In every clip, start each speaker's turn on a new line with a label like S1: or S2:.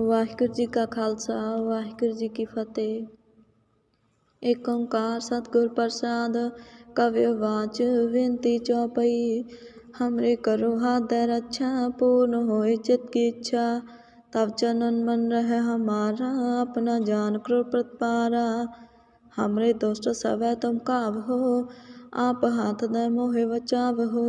S1: ਵਾਹਿਗੁਰੂ ਜੀ ਕਾ ਖਾਲਸਾ, ਵਾਹਿਗੁਰੂ ਜੀ ਕੀ ਫਤਿਹ। ਏਕ ਓੰਕਾਰ ਸਤਿਗੁਰ ਪ੍ਰਸਾਦ, ਕਵਿ ਵਾਚ ਬੇਨਤੀ ਚੌਪਈ। ਹਮਰੇ ਕਰੋ ਹਾਥ ਰੱਛਾ ਪੂਰਨ ਹੋਏ ਚਿਤ ਕੀ ਇੱਛਾ। ਤਬ ਚਨਨ ਮਨ ਰਹਿ ਹਮਾਰਾ, ਆਪਣਾ ਜਾਨ ਕਰੋ ਪ੍ਰਤਪਾਰਾ। ਹਮਰੇ ਦੁਸ਼ਟ ਸਭੈ ਤੁਮ ਕਾਵਹੋ ਆਪ ਹਾਥ ਦੇ ਮੋਹਿ ਬਚਾਵਹੋ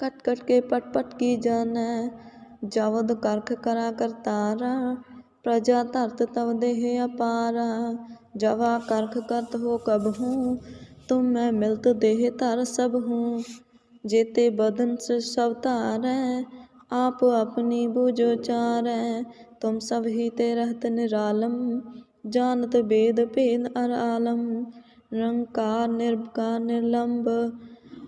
S1: कट कट के पट पट की जानै जवद करख करा करतारा प्रजा धरत तव देह अपारा जवा करख करत हो कब हूँ तुम मैं मिलत देह धर सब हूँ जेते बदन से सब तारै आप अपनी बुझो चारै तुम सब ही ते रहत निरालम जानत वेद भेद अर आलम निरंकार निर्विकार निर्लंब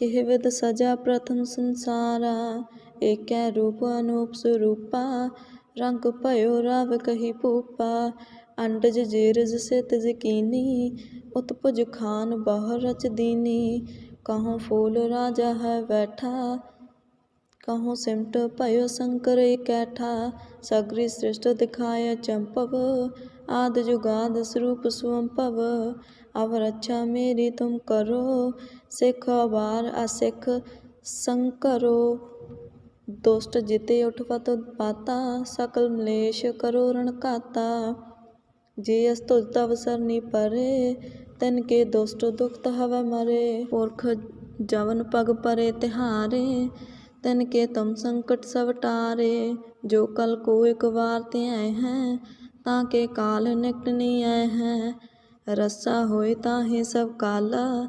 S1: ਕੇਹਵਦ ਸਜਾ ਪ੍ਰਥਮ ਸੰਸਾਰਾ, ਏਕੈ ਰੂਪ ਅਨੂਪ ਸਰੂਪਾ, ਰੰਗ ਭਇਓ ਰਵ ਕਹੀ ਭੂਪਾ, ਅੰਡਜ ਜੇਰਜ ਸਿਤ ਜਕੀਨੀ, ਉਤਪੁਜ ਖਾਨ ਬਾਹਰ ਰਚ ਦੀਨੀ ਕਹਉ ਫੂਲ ਰਾਜਾ ਹੈ ਬੈਠਾ ਕਹਉ ਸਿਮਟ ਭਇਓ ਸੰਕਰ ਇਕੈਠਾ, ਸਗਰੀ ਸ੍ਰਿਸ਼ਟ ਦਿਖਾਇ ਚੰਪਵ, ਆਦ ਜੁਗਾਦ ਸਰੂਪ ਸੁਅੰਭਵ ਅਵ ਰੱਛਾ ਮੇਰੀ ਤੁਮ ਕਰੋ ਸਿੱਖ ਅਵਾਰ ਅਸਿੱਖ ਸੰਕਰੋ, ਦੁਸ਼ਟ ਜਿਤੇ ਉਠਵਤ ਪਾਤਾ ਸਕਲ ਮਲੇਸ਼ ਕਰੋ ਰਣ ਘਾਤਾ। ਜੇ ਅਸ ਤੁਜ ਤਵ ਸਰਨੀ ਪਰੇ, ਤਨ ਕੇ ਦੁਸ਼ਟ ਦੁਖਤ ਹਵ ਮਰੇ। ਪੁਰਖ ਜਵਨ ਪਗ ਪਰੇ ਤਿਹਾਰੇ, ਤਨ ਕੇ ਤਮ ਸੰਕਟ ਸਭ ਟਾਰੇ। ਜੋ ਕਲ ਕੋ ਇਕ ਵਾਰ ਤੇ ਆਏ ਹੈ, ਤਾਂ ਕੇ ਕਾਲ ਨਿਕਟ ਨਹੀਂ ਆਏ ਹੈ। ਰਸਾ ਹੋਏ ਤਾਂ ਹੀ ਸਭ ਕਾਲਾ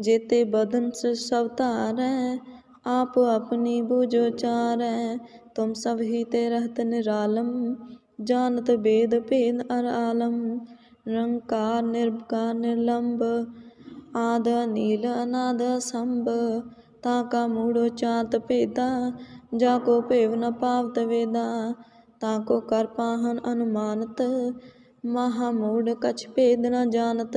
S1: जेते बदन से सब तारै आप अपनी बुझो चारै तुम सब ही ते रहत निरालम जानत वेद भेद अर आलम निरंकार निर्विकार निर्लंब आद नील अनाद संभ ताका मूढ़ो चात भेदा जाको भेव न पावत वेदा ताको कर पाहन अनुमानत महामूढ़ कछ भेद न जानत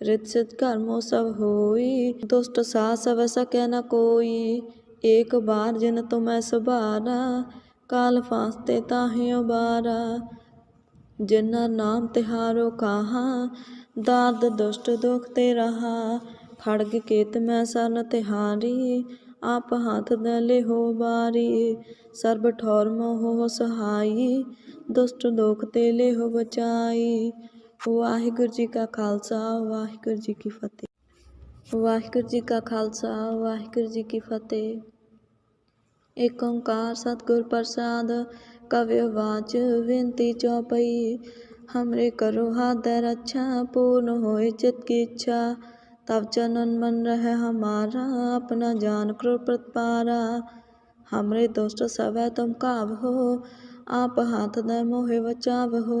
S1: रित सिद्ध कर्मो सब होई दुष्ट सा सब सके न कोई एक बार जिन तुम्हें सुबारा काल फांसते ताहे उबारा जिन्ना नाम तिहारो कहा दाद दुष्ट दुख ते रहा खड़ग केत मैं सन तिहारी आप हाथ दले हो बारी ਸਰਬ ਠੌਰ ਮੋਹ ਸਹਾਈ ਦੁਸ਼ਟ ਦੋਖ ਤੇ ਲਿਹੁ ਬਚਾਈ ਵਾਹਿਗੁਰੂ ਜੀ ਕਾ ਖਾਲਸਾ ਵਾਹਿਗੁਰੂ ਜੀ ਕੀ ਫਤਿਹ ਵਾਹਿਗੁਰੂ ਜੀ ਕਾ ਖਾਲਸਾ ਵਾਹਿਗੁਰੂ ਜੀ ਕੀ ਫਤਿਹ ਏਕ ਓੰਕਾਰ ਸਤਿਗੁਰ ਪ੍ਰਸਾਦ ਕਵਿ ਵਾਚ ਵਿਨਤੀ ਚੌਪਈ हमरे करो हाथ रक्षा पूर्ण होए चित की इच्छा तब चनन मन रहे हमारा अपना जान क्रो प्रतिपारा हमरे दोस्त सब तुम काव हो आप हाथ दे मोहे बचाव हो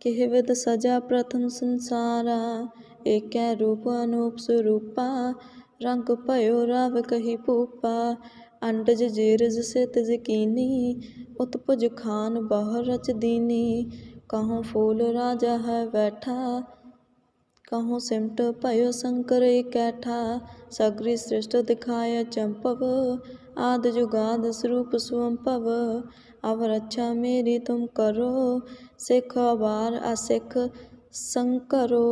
S1: કહેવત ਸਜਾ ਪ੍ਰਥਮ ਸੰਸਾਰਾ, ਏਕੈ ਰੂਪ ਅਨੂਪ સ્વરૂપા ਰੰਗ ભયો રાવ ਕਹੀ ਭੂਪਾ, ਅੰਡਜ ਜੇਰਜ ਸਿਤ ਜਕੀਨੀ, ਉਤਪਜ ਖਾਨ ਬਾਹਰ ਰਚ ਦੀਨੀ ਕਹਉ ਫੂਲ ਰਾਜਾ ਹੈ ਬੈਠਾ ਕਹਉ ਸਿਮਟ ਭਇਓ ਸੰਕਰ ਇਕੈਠਾ, ਸਗਰੀ ਸ੍ਰਿਸ਼ਟ ਦਿਖਾਇ ਚੰਪਵ, ਆਦ ਜੁਗਾਦ ਸਰੂਪ ਸੁਵੰਭਵ अब रक्षा मेरी तुम करो सिख अबार असिख संकरो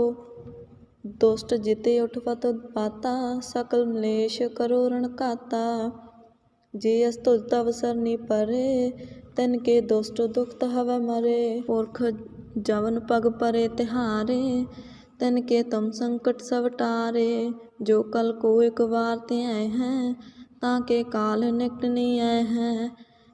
S1: दुष्ट जिते उठवत पाता सकल मलेश करो रण काता जे अस्तुत अवसर नी परे तिन के दुष्ट दुखत हव मरे पुरख जवन पग परे तिहारे तिन के तुम संकट सब टारे जो कल को एक बार ते आए हैं ताके काल निकट नहीं आए हैं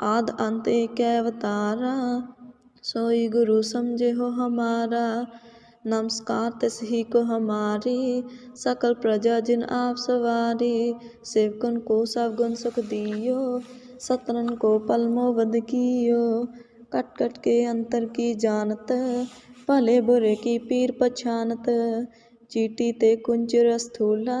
S1: आद अंत एक अवतारा सोई गुरु समझे हो हमारा नमस्कार तिस ही को हमारी सकल प्रजा जिन आप सवारी सेवकन को सब गुण सुख दियो सतरन को पल मोबद कियो कट कट के अंतर की जानत भले बुरे की पीर पछानत चीटी ते कुंजर स्थूला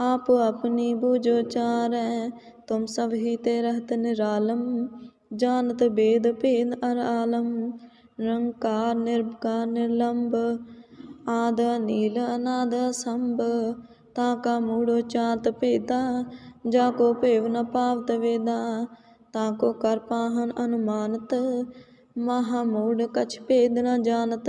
S1: आप अपनी बुझो चारै तुम सब ही ते रहत निरालम जानत वेद भेद अर आलम निरंकार निर्विकार निर्लंब आद नील अनाद संभ ताका मूढ़ो चात भेदा जाको भेव न पावत वेदा ताको कर पाहन अनुमानत महामूढ़ कछ भेद न जानत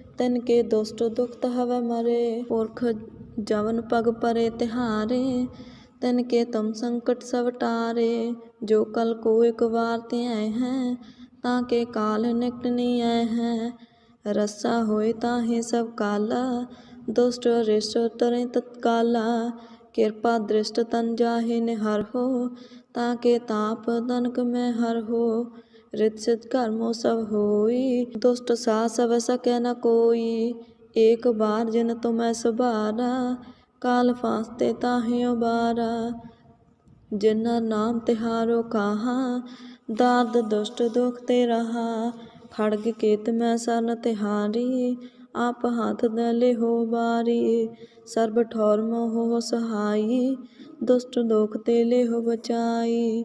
S1: ਤਿਨ ਕੇ ਦੁਸ਼ਟ ਦੁਖਤ ਹਵੈ ਮਰੇ, ਪੁਰਖ ਜਵਨ ਪਗ ਪਰੇ ਤਿਹਾਰੇ, ਤਿਨ ਕੇ ਤਮ ਸੰਕਟ ਸਭ ਟਾਰੇ, ਜੋ ਕਲ ਕੋ ਇਕ ਵਾਰ ਧਿਆਏ ਹੈ, ਤਾਂ ਕੇ ਕਾਲ ਨਿਕਟ ਨਹੀਂ ਆਏ ਹੈ, ਰਸਾ ਹੋਏ ਤਾਂ ਹੀ ਸਭ ਕਾਲਾ, ਦੁਸ਼ਟ ਰਿਸ਼ਟ ਤਰੇ ਤਤਕਾਲਾ, ਕਿਰਪਾ ਦ੍ਰਿਸ਼ਟ ਤਨ ਜਾਹੇ ਨਿਹਰ ਹੋ, ਤਾਂ ਕੇ ਤਾਪ ਤਨਕ ਮੈਂ ਹਰ ਹੋ रित सिद्ध कर्मो सब होई दुष्ट सा सब सके न कोई एक बार जिन तुम सुबारा काल फास्ते ताहे उबारा जिन्ना नाम तिहारो कहा दाद दुष्ट दुख ते रहा खड़ग केत मैं सन तिहारी आप हाथ दले हो बारी सर्ब ठौर मोह सहाई ਦੁਸ਼ਟ ਲੋਕ ਤੇ ਲਿਹੋ ਬਚਾਈ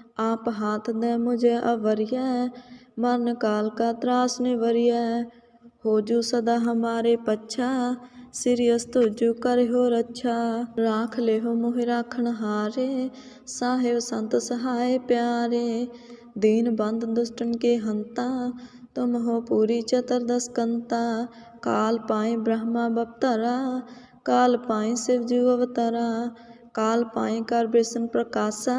S1: आप हाथ दे मुझे अवरिय मरण काल का त्रास निवरिय हो जू सदा हमारे पच्छा सिरियस तुझु कर हो रक्षा राख ले हो मोहि राखण हारे साहेब संत सहाय प्यारे दीन बंद दुष्टन के हंता तुम हो पूरी चतुर्दश कंता काल पाए ब्रह्मा बपतरा काल पाए शिव जी अवतरा काल पाए कर विष्णु प्रकाशा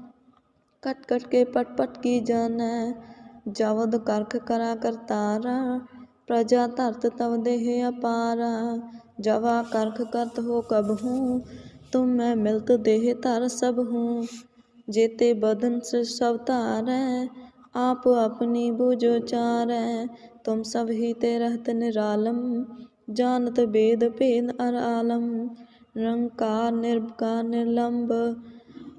S1: कट कट के पट पट की जाने जवद करख करा करतारा प्रजा धरत तव देह अपारा जवा करख करत हो कब हूँ तुम मैं मिलत देह धर सब हूँ जेते बदन से सब तारै आप अपनी बुझो चारै तुम सब ही ते रहत निरालम जानत वेद भेद अर आलम निरंकार निर्विकार निर्लंब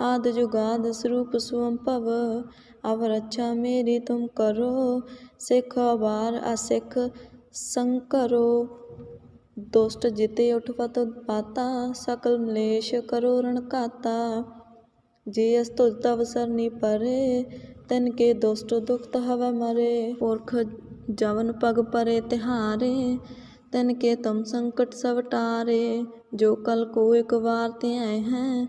S1: आद जुगाद स्वरूप स्वंपव अब रक्षा मेरी तुम करो सिख बार असिख संकरो दुष्ट जिते उठवत पाता सकल मलेश करो रण काता जे अस्तुज तव सरनी परे तिन के दुष्ट दुखत हव मरे पुरख जवन पग परे तिहारे तिन के तुम संकट सब टारे जो कल को एक बार ते आए हैं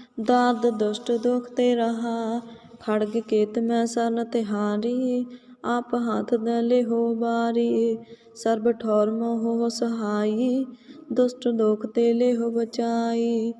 S1: ਦਾਦ ਦੁਸ਼ਟ ਦੁਖ ਤੇ ਰਹਾ। ਖੜਗ ਕੇਤ ਮੈਂ ਸਰਨ ਤਿਹਾਰੀ, ਆਪ ਹੱਥ ਦਲੇ ਹੋ ਬਾਰੀ ਸਰਬ ਠੌਰ ਮੋਹ ਸਹਾਈ, ਦੁਸ਼ਟ ਦੁਖ ਤੇ ਲੈ ਹੋ ਬਚਾਈ।